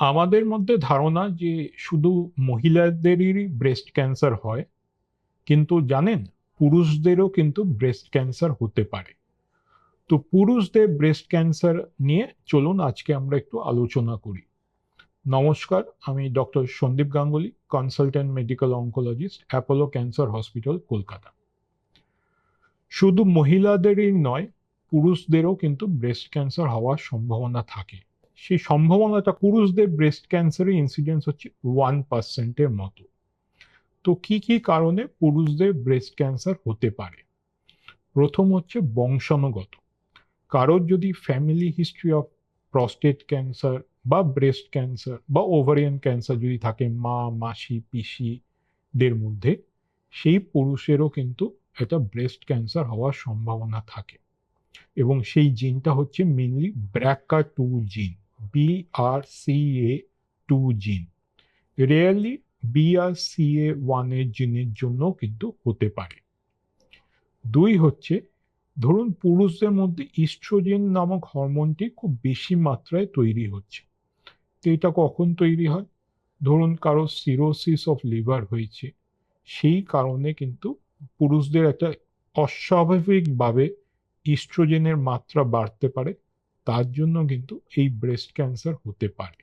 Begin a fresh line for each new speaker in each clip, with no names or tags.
আমাদের মধ্যে ধারণা যে শুধু মহিলাদেরই ব্রেস্ট ক্যান্সার হয়, কিন্তু জানেন, পুরুষদেরও কিন্তু ব্রেস্ট ক্যান্সার হতে পারে। তো পুরুষদের ব্রেস্ট ক্যান্সার নিয়ে চলুন আজকে আমরা একটু আলোচনা করি। নমস্কার, আমি doctor Sandeep Ganguly consultant medical oncologist Apollo cancer hospital Kolkata. শুধু মহিলাদেরই নয়, পুরুষদেরও কিন্তু ব্রেস্ট ক্যান্সার হওয়ার সম্ভাবনা থাকে। সেই সম্ভাবনাটা পুরুষদের ব্রেস্ট ক্যান্সারের ইনসিডেন্স হচ্ছে ওয়ান পার্সেন্টের মতো। তো কি কি কারণে পুরুষদের ব্রেস্ট ক্যান্সার হতে পারে? প্রথম হচ্ছে বংশানুগত। কারোর যদি family history of prostate cancer বা ব্রেস্ট ক্যান্সার বা ওভারিয়ান ক্যান্সার যদি থাকে মা, মাসি, পিসিদের মধ্যে, সেই পুরুষেরও কিন্তু এটা ব্রেস্ট ক্যান্সার হওয়ার সম্ভাবনা থাকে। এবং সেই জিনটা হচ্ছে mainly BRCA two gene B R C A two gene rarely B R C A ওয়ানের জিনের জন্য কিন্তু হতে পারে। দুই হচ্ছে, ধরুন পুরুষদের মধ্যে ইস্ট্রোজেন নামক হরমোনটি খুব বেশি মাত্রায় তৈরি হচ্ছে। তো এটা কখন তৈরি হয়? ধরুন কারও সিরোসিস অফ লিভার হয়েছে, সেই কারণে কিন্তু পুরুষদের একটা অস্বাভাবিকভাবে ইস্ট্রোজেনের মাত্রা বাড়তে পারে। তার জন্য কিন্তু এই ব্রেস্ট ক্যান্সার হতে পারে।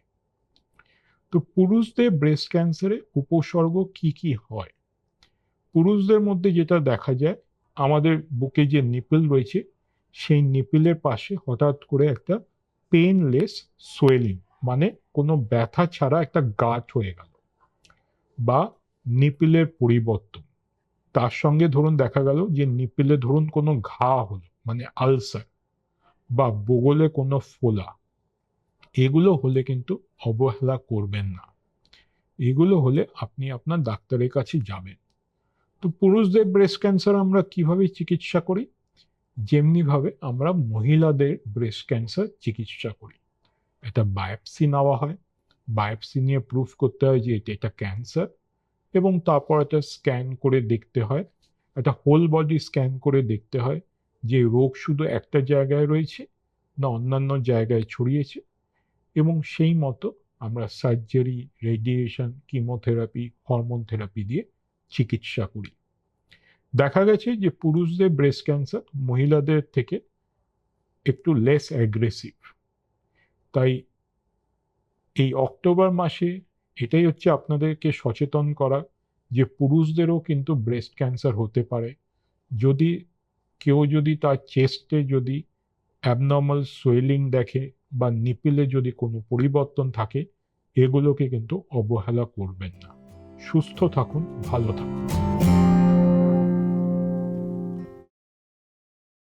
তো পুরুষদের ব্রেস্ট ক্যান্সারে উপসর্গ কি কি হয়? পুরুষদের মধ্যে যেটা দেখা যায়, আমাদের বুকে যে নিপল রয়েছে, সেই নিপলের পাশে হঠাৎ করে একটা পেনলেস সোয়েলিং মানে কোনো ব্যথা ছাড়া একটা গাঁট হয়ে গেল বা নিপিলের পরিবর্তন। তার সঙ্গে ধরুন দেখা গেল যে নিপিলে ধরুন কোনো ঘা হলো মানে আলসার বা বগলে কোনো ফোলা, এগুলো হলে কিন্তু অবহেলা করবেন না। এগুলো হলে আপনি আপনার ডাক্তারের কাছে যাবেন। তো পুরুষদের ব্রেস্ট ক্যান্সার আমরা কীভাবে চিকিৎসা করি? যেমনিভাবে আমরা মহিলাদের ব্রেস্ট ক্যান্সার চিকিৎসা করি। এটা বায়োপসি নেওয়া হয়। বায়োপসি নিয়ে প্রুফ করতে হয় যে এটা এটা ক্যান্সার এবং তারপর এটা স্ক্যান করে দেখতে হয়। একটা হোল বডি স্ক্যান করে দেখতে হয় যে রোগ শুধু একটা জায়গায় রয়েছে না অন্যান্য জায়গায় ছড়িয়েছে এবং সেই মতো আমরা surgery radiation chemotherapy hormone therapy দিয়ে চিকিৎসা করি। দেখা গেছে যে পুরুষদের ব্রেস্ট ক্যান্সার মহিলাদের থেকে একটু লেস অ্যাগ্রেসিভ তাই এই অক্টোবর মাসে এটাই হচ্ছে আপনাদেরকে সচেতন করা যে পুরুষদেরও কিন্তু ব্রেস্ট ক্যান্সার হতে পারে। যদি কেউ যদি তার চেস্টে যদি অ্যাবনর্মাল সোয়েলিং দেখে বা নিপিলে যদি কোনো পরিবর্তন থাকে, এগুলোকে কিন্তু অবহেলা করবেন না। সুস্থ থাকুন, ভালো থাকুন।